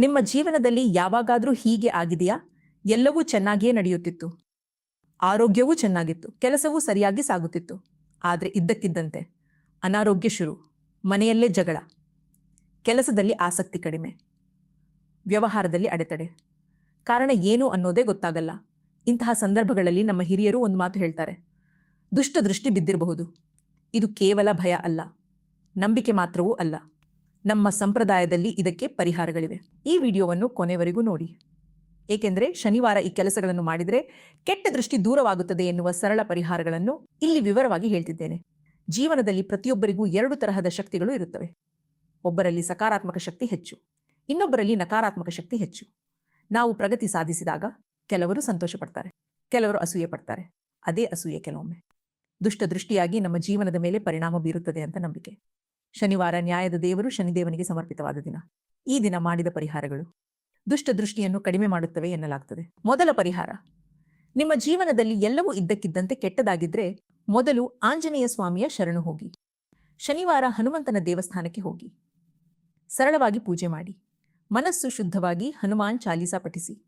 ನಿಮ್ಮ ಜೀವನದಲ್ಲಿ ಯಾವಾಗಾದರೂ ಹೀಗೆ ಆಗಿದೆಯಾ? ಎಲ್ಲವೂ ಚೆನ್ನಾಗಿಯೇ ನಡೆಯುತ್ತಿತ್ತು. ಆರೋಗ್ಯವೂ ಚೆನ್ನಾಗಿತ್ತು. ಕೆಲಸವೂ ಸರಿಯಾಗಿ ಸಾಗುತ್ತಿತ್ತು. ಆದರೆ ಇದ್ದಕ್ಕಿದ್ದಂತೆ. ಅನಾರೋಗ್ಯ ಶುರು. ಮನೆಯಲ್ಲೇ ಜಗಳ. ಕೆಲಸದಲ್ಲಿ ಆಸಕ್ತಿ ಕಡಿಮೆ. ವ್ಯವಹಾರದಲ್ಲಿ ಅಡೆತಡೆ. ಕಾರಣ ಏನು ಅನ್ನೋದೇ ಗೊತ್ತಾಗಲ್ಲ. ಇಂತಹ ಸಂದರ್ಭಗಳಲ್ಲಿ ನಮ್ಮ ಹಿರಿಯರು ಒಂದು ಮಾತು ಹೇಳ್ತಾರೆ. ದುಷ್ಟದೃಷ್ಟಿ ಬಿದ್ದಿರಬಹುದು. ಇದು ಕೇವಲ ಭಯ ಅಲ್ಲ. ನಂಬಿಕೆ ಮಾತ್ರವೂ ಅಲ್ಲ. ನಮ್ಮ ಸಂಪ್ರದಾಯದಲ್ಲಿ ಇದಕ್ಕೆ ಪರಿಹಾರಗಳಿವೆ. ಈ ವಿಡಿಯೋವನ್ನು ಕೊನೆವರೆಗೂ ನೋಡಿ. ಏಕೆಂದರೆ ಶನಿವಾರ ಈ ಕೆಲಸಗಳನ್ನು ಮಾಡಿದರೆ ಕೆಟ್ಟ ದೃಷ್ಟಿ ದೂರವಾಗುತ್ತದೆ ಎನ್ನುವ ಸರಳ ಪರಿಹಾರಗಳನ್ನು ಇಲ್ಲಿ ವಿವರವಾಗಿ ಹೇಳ್ತಿದ್ದೇನೆ. ಜೀವನದಲ್ಲಿ ಪ್ರತಿಯೊಬ್ಬರಿಗೂ ಎರಡು ತರಹದ ಶಕ್ತಿಗಳು ಇರುತ್ತವೆ. ಒಬ್ಬರಲ್ಲಿ ಸಕಾರಾತ್ಮಕ ಶಕ್ತಿ ಹೆಚ್ಚು, ಇನ್ನೊಬ್ಬರಲ್ಲಿ ನಕಾರಾತ್ಮಕ ಶಕ್ತಿ ಹೆಚ್ಚು. ನಾವು ಪ್ರಗತಿ ಸಾಧಿಸಿದಾಗ ಕೆಲವರು ಸಂತೋಷ ಪಡ್ತಾರೆ ಕೆಲವರು ಅಸೂಯೆ ಪಡ್ತಾರೆ ಅದೇ ಅಸೂಯೆ ಕೆಲವೊಮ್ಮೆ. ದುಷ್ಟ ದೃಷ್ಟಿಯಾಗಿ ನಮ್ಮ ಜೀವನದ ಮೇಲೆ ಪರಿಣಾಮ ಬೀರುತ್ತದೆ ಅಂತ ನಂಬಿಕೆ. ಶನಿವಾರ ನ್ಯಾಯದ ದೇವರು ಶನಿದೇವನಿಗೆ ಸಮರ್ಪಿತವಾದ ದಿನ. ಈ ದಿನ ಮಾಡಿದ ಪರಿಹಾರಗಳು. ದುಷ್ಟ ದೃಷ್ಟಿಯನ್ನು ಕಡಿಮೆ ಮಾಡುತ್ತವೆ ಎನ್ನಲಾಗ್ತದೆ. ಮೊದಲ ಪರಿಹಾರ. ನಿಮ್ಮ ಜೀವನದಲ್ಲಿ ಎಲ್ಲವೂ ಇದ್ದಕ್ಕಿದ್ದಂತೆ ಕೆಟ್ಟದಾಗಿದ್ರೆ ಮೊದಲು ಆಂಜನೇಯ ಸ್ವಾಮಿಯ ಶರಣು ಹೋಗಿ. ಶನಿವಾರ ಹನುಮಂತನ ದೇವಸ್ಥಾನಕ್ಕೆ ಹೋಗಿ. ಸರಳವಾಗಿ ಪೂಜೆ ಮಾಡಿ. ಮನಸ್ಸು ಶುದ್ಧವಾಗಿ ಹನುಮಾನ್ ಚಾಲೀಸಾ ಪಠಿಸಿ.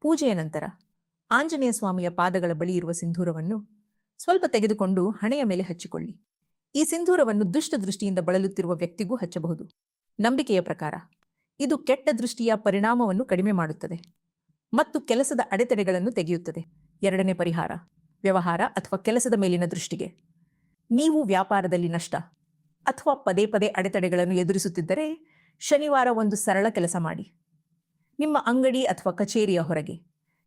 ಪೂಜೆಯ ನಂತರ ಆಂಜನೇಯ ಸ್ವಾಮಿಯ ಪಾದಗಳ ಬಳಿ ಇರುವ ಸಿಂಧೂರವನ್ನು ಸ್ವಲ್ಪ ತೆಗೆದುಕೊಂಡು ಹಣೆಯ ಮೇಲೆ ಹಚ್ಚಿಕೊಳ್ಳಿ. ಈ ಸಿಂಧೂರವನ್ನು ದುಷ್ಟ ದೃಷ್ಟಿಯಿಂದ ಬಳಲುತ್ತಿರುವ ವ್ಯಕ್ತಿಗೂ ಹಚ್ಚಬಹುದು. ನಂಬಿಕೆಯ ಪ್ರಕಾರ, ಇದು ಕೆಟ್ಟ ದೃಷ್ಟಿಯ ಪರಿಣಾಮವನ್ನು ಕಡಿಮೆ ಮಾಡುತ್ತದೆ ಮತ್ತು ಕೆಲಸದ ಅಡೆತಡೆಗಳನ್ನು ತೆಗೆಯುತ್ತದೆ. ಎರಡನೇ ಪರಿಹಾರ, ವ್ಯವಹಾರ ಅಥವಾ ಕೆಲಸದ ಮೇಲಿನ ದೃಷ್ಟಿಗೆ. ನೀವು ವ್ಯಾಪಾರದಲ್ಲಿ ನಷ್ಟ ಅಥವಾ ಪದೇ ಪದೇ ಅಡೆತಡೆಗಳನ್ನು ಎದುರಿಸುತ್ತಿದ್ದರೆ, ಶನಿವಾರ ಒಂದು ಸರಳ ಕೆಲಸ ಮಾಡಿ. ನಿಮ್ಮ ಅಂಗಡಿ ಅಥವಾ ಕಚೇರಿಯ ಹೊರಗೆ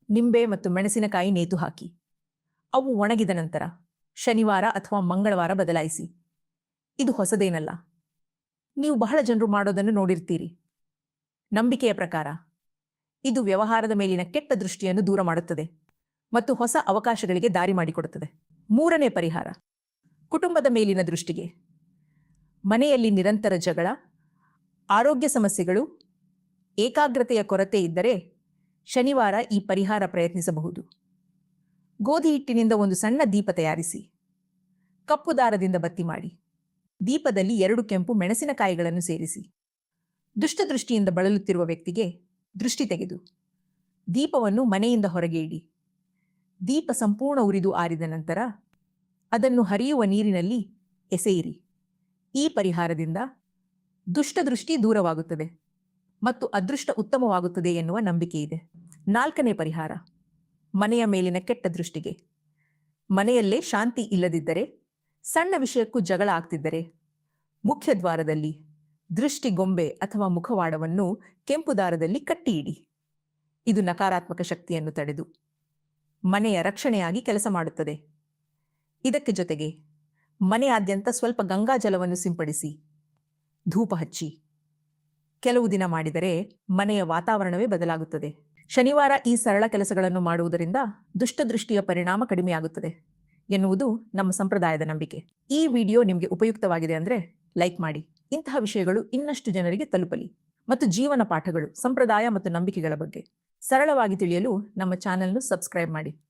ನಿಂಬೆ ಮತ್ತು ಮೆಣಸಿನಕಾಯಿ ನೇತು ಹಾಕಿ. ಅವು ಒಣಗಿದ ನಂತರ ಶನಿವಾರ ಅಥವಾ ಮಂಗಳವಾರ ಬದಲಾಯಿಸಿ. ಇದು ಹೊಸದೇನಲ್ಲ. ನೀವು ಬಹಳ ಜನರು ಮಾಡೋದನ್ನು ನೋಡಿರ್ತೀರಿ. ನಂಬಿಕೆಯ ಪ್ರಕಾರ. ಇದು ವ್ಯವಹಾರದ ಮೇಲಿನ ಕೆಟ್ಟ ದೃಷ್ಟಿಯನ್ನು ದೂರ ಮಾಡುತ್ತದೆ ಮತ್ತು ಹೊಸ ಅವಕಾಶಗಳಿಗೆ ದಾರಿ ಮಾಡಿಕೊಡುತ್ತದೆ. ಮೂರನೇ ಪರಿಹಾರ. ಕುಟುಂಬದ ಮೇಲಿನ ದೃಷ್ಟಿಗೆ. ಮನೆಯಲ್ಲಿ ನಿರಂತರ ಜಗಳ, ಆರೋಗ್ಯ ಸಮಸ್ಯೆಗಳು, ಏಕಾಗ್ರತೆಯ ಕೊರತೆ ಇದ್ದರೆ ಶನಿವಾರ ಈ ಪರಿಹಾರ ಪ್ರಯತ್ನಿಸಬಹುದು. ಗೋಧಿ ಹಿಟ್ಟಿನಿಂದ ಒಂದು ಸಣ್ಣ ದೀಪ ತಯಾರಿಸಿ. ಕಪ್ಪು ದಾರದಿಂದ ಬತ್ತಿ ಮಾಡಿ. ದೀಪದಲ್ಲಿ ಎರಡು ಕೆಂಪು ಮೆಣಸಿನಕಾಯಿಗಳನ್ನು ಸೇರಿಸಿ. ದುಷ್ಟದೃಷ್ಟಿಯಿಂದ ಬಳಲುತ್ತಿರುವ ವ್ಯಕ್ತಿಗೆ ದೃಷ್ಟಿ ತೆಗೆದು. ದೀಪವನ್ನು ಮನೆಯಿಂದ ಹೊರಗೆ ಇಡಿ. ದೀಪ ಸಂಪೂರ್ಣ ಉರಿದು ಆರಿದ ನಂತರ ಅದನ್ನು ಹರಿಯುವ ನೀರಿನಲ್ಲಿ ಎಸೆಯಿರಿ. ಈ ಪರಿಹಾರದಿಂದ ದುಷ್ಟದೃಷ್ಟಿ ದೂರವಾಗುತ್ತದೆ ಮತ್ತು ಅದೃಷ್ಟ ಉತ್ತಮವಾಗುತ್ತದೆ ಎನ್ನುವ ನಂಬಿಕೆ ಇದೆ ನಾಲ್ಕನೇ ಪರಿಹಾರ. ಮನೆಯ ಮೇಲಿನ ಕೆಟ್ಟ ದೃಷ್ಟಿಗೆ. ಮನೆಯಲ್ಲೇ ಶಾಂತಿ ಇಲ್ಲದಿದ್ದರೆ, ಸಣ್ಣ ವಿಷಯಕ್ಕೂ ಜಗಳ ಆಗ್ತಿದ್ದರೆ, ಮುಖ್ಯದ್ವಾರದಲ್ಲಿ ದೃಷ್ಟಿ ಗೊಂಬೆ ಅಥವಾ ಮುಖವಾಡವನ್ನು ಕೆಂಪು ದಾರದಲ್ಲಿ ಕಟ್ಟಿ ಇಡಿ ಇದು ನಕಾರಾತ್ಮಕ ಶಕ್ತಿಯನ್ನು ತಡೆದು ಮನೆಯ ರಕ್ಷಣೆಯಾಗಿ ಕೆಲಸ ಮಾಡುತ್ತದೆ. ಇದಕ್ಕೆ ಜೊತೆಗೆ ಮನೆಯಾದ್ಯಂತ ಸ್ವಲ್ಪ ಗಂಗಾಜಲವನ್ನು ಸಿಂಪಡಿಸಿ ಧೂಪ ಹಚ್ಚಿ. ಕೆಲವು ದಿನ ಮಾಡಿದರೆ ಮನೆಯ ವಾತಾವರಣವೇ ಬದಲಾಗುತ್ತದೆ. ಶನಿವಾರ ಈ ಸರಳ ಕೆಲಸಗಳನ್ನು ಮಾಡುವುದರಿಂದ ದುಷ್ಟದೃಷ್ಟಿಯ ಪರಿಣಾಮ ಕಡಿಮೆಯಾಗುತ್ತದೆ ಎನ್ನುವುದು ನಮ್ಮ ಸಂಪ್ರದಾಯದ ನಂಬಿಕೆ. ಈ ವಿಡಿಯೋ ನಿಮಗೆ ಉಪಯುಕ್ತವಾಗಿದೆ ಅಂದರೆ ಲೈಕ್ ಮಾಡಿ. ಇಂತಹ ವಿಷಯಗಳು ಇನ್ನಷ್ಟು ಜನರಿಗೆ ತಲುಪಲಿ. ಮತ್ತು ಜೀವನ ಪಾಠಗಳು, ಸಂಪ್ರದಾಯ ಮತ್ತು ನಂಬಿಕೆಗಳ ಬಗ್ಗೆ ಸರಳವಾಗಿ ತಿಳಿಯಲು ನಮ್ಮ ಚಾನೆಲ್ನು ಸಬ್ಸ್ಕ್ರೈಬ್ ಮಾಡಿ.